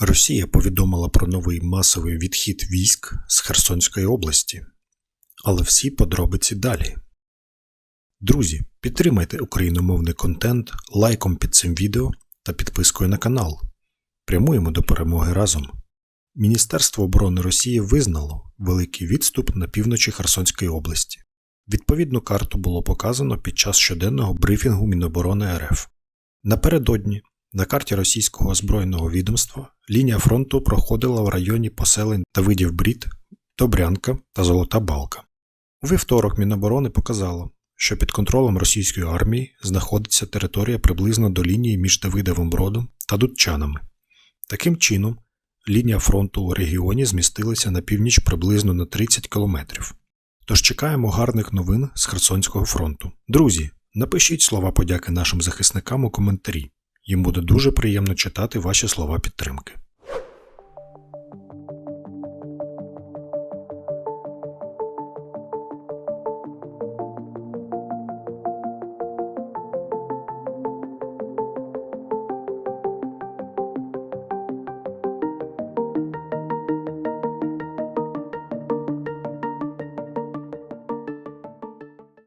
Росія повідомила про новий масовий відхід військ з Херсонської області. Але всі подробиці далі. Друзі, підтримайте україномовний контент лайком під цим відео та підпискою на канал. Прямуємо до перемоги разом. Міністерство оборони Росії визнало великий відступ на півночі Херсонської області. Відповідну карту було показано під час щоденного брифінгу Міноборони РФ. Напередодні на карті російського озброєного відомства лінія фронту проходила в районі поселень Давидів Брід, Добрянка та Золота Балка. У вівторок Міноборони показало, що під контролем російської армії знаходиться територія приблизно до лінії між Давидовим Бродом та Дудчанами. Таким чином, лінія фронту у регіоні змістилася на північ приблизно на 30 кілометрів. Тож чекаємо гарних новин з Херсонського фронту. Друзі, напишіть слова подяки нашим захисникам у коментарі. Їм буде дуже приємно читати ваші слова підтримки.